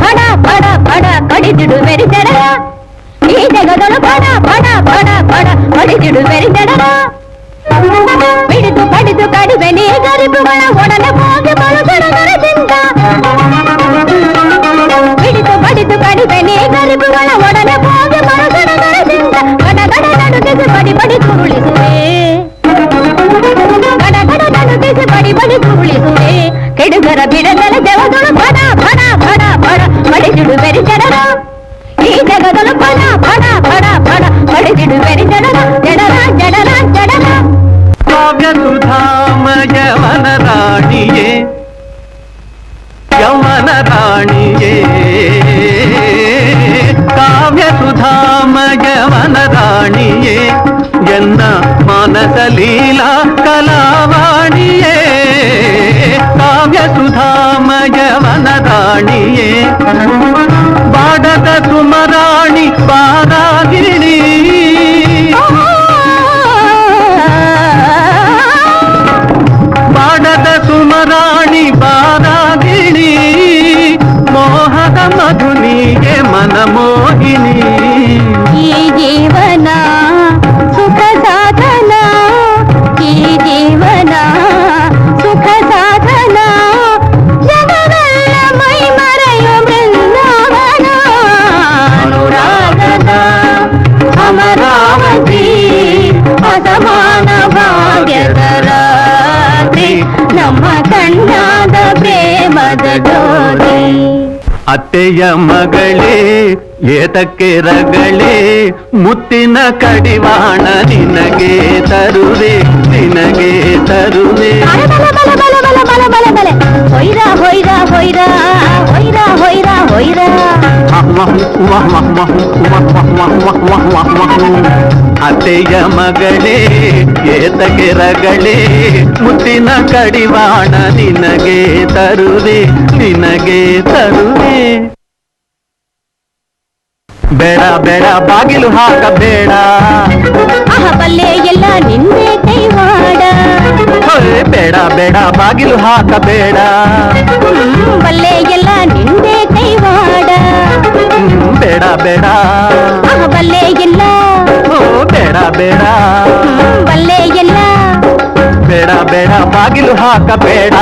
ಬಡ ಬಡ ಬಡ ಕಡಿದಿಡು ಮೆರಿದೆಡರ ಈ ಜಗದಳು ಬಡ ಬಡ ಬಡ ಬಡ ಕಡಿದಿಡು ಮೆರಿದೆಡರ ಬಿಡಿದು ಪಡಿದು ಕಡಿಮೆ ನೀ ಗರಿಬುಗಳ ಒಡನೆ ಹೋಗಿ ಬಳುಗಡಗರದಿಂದ ಬಿಡಿದು ಪಡಿದು ಕಡಿಮೆ ನೀ ಗರಿಬುಗಳ ಒಡನೆ ಹೋಗಿ ಬಳುಗಡಗರದಿಂದ ಗಡಗಡ ನಡುಗಿಸಿ ಬಡಿ ಬಡಿ ಸುರುಳಿಸುವೆ ಗಡಗಡ ನಡುಗಿಸಿ ಬಡಿ ಬಡಿ ಸುರುಳಿಸುವೆ ಕೆಡುಗರ ಬಿಡದಲ ದೇವದಳು ಬಡ ಬಡ ಬಡ ಬಡ பడిదిడు వెరిదడరా ఈ జగదలు పడ పడ పడ పడ పడిదిడు వెరిదడరా జడరా జడరా జడరా భోగసుధామయ వనరాణియే యవనరాణియే కావ్యసుధామయ వనరాణియే ఎన్న మానస లీలా కళావ పాదాగిరిని పాడద సుమరాణి పాదాగిరిని మోహద మధునియే మనమో. ಅಸಮಾನ ಭಾಗ್ಯದ ರಾತ್ರಿ ನಮ್ಮ ಕಣ್ಣಾದ ಪ್ರೇಮದ ಜ್ಯೋತಿ ಅತ್ತೆಯ ಮಗಳೇ ಏತಕ್ಕೆ ರಗಳೇ ಮುತ್ತಿನ ಕಡಿವಾಣ ನಿನಗೆ ತರುವೆ ನಿನಗೆ ತರುವೆ ಬಲ ಬಲ ಬಲ ಬಲ ಬಲ ಬಲ ಬಲ ಹೊಯ್ರ ಹೊಯ್ರ ಹೊಯ್ರ ಹೊಯ್ರ ಹೊಯ್ರ ಹೊಯ್ರ ಅತ್ತೆಯ ಮಗಳೇ ಏತಕ್ಕೆ ರಗಳೇ ಮುತ್ತಿನ ಕಡಿವಾಣ ನಿನಗೆ ತರುವೆ ನಿನಗೆ ತರುವೆ ಬೇಡ ಬೇಡ ಬಾಗಿಲು ಹಾಕಬೇಡ ಆಹ ಬಲ್ಲೆ ಎಲ್ಲ ನಿಂದೆ ಕೈವಾಡ ಹೊಯ್, ಬೇಡ ಬೇಡ ಬಾಗಿಲು ಹಾಕಬೇಡ ಹ್ಮ್, ಬಲ್ಲೆ ಎಲ್ಲ ನಿಂದೆ ಕೈವಾಡ ಹ್ಮ್, ಬೇಡ ಬೇಡ ಬೇಡ ಬಾಗಿಲು ಹಾಕಬೇಡ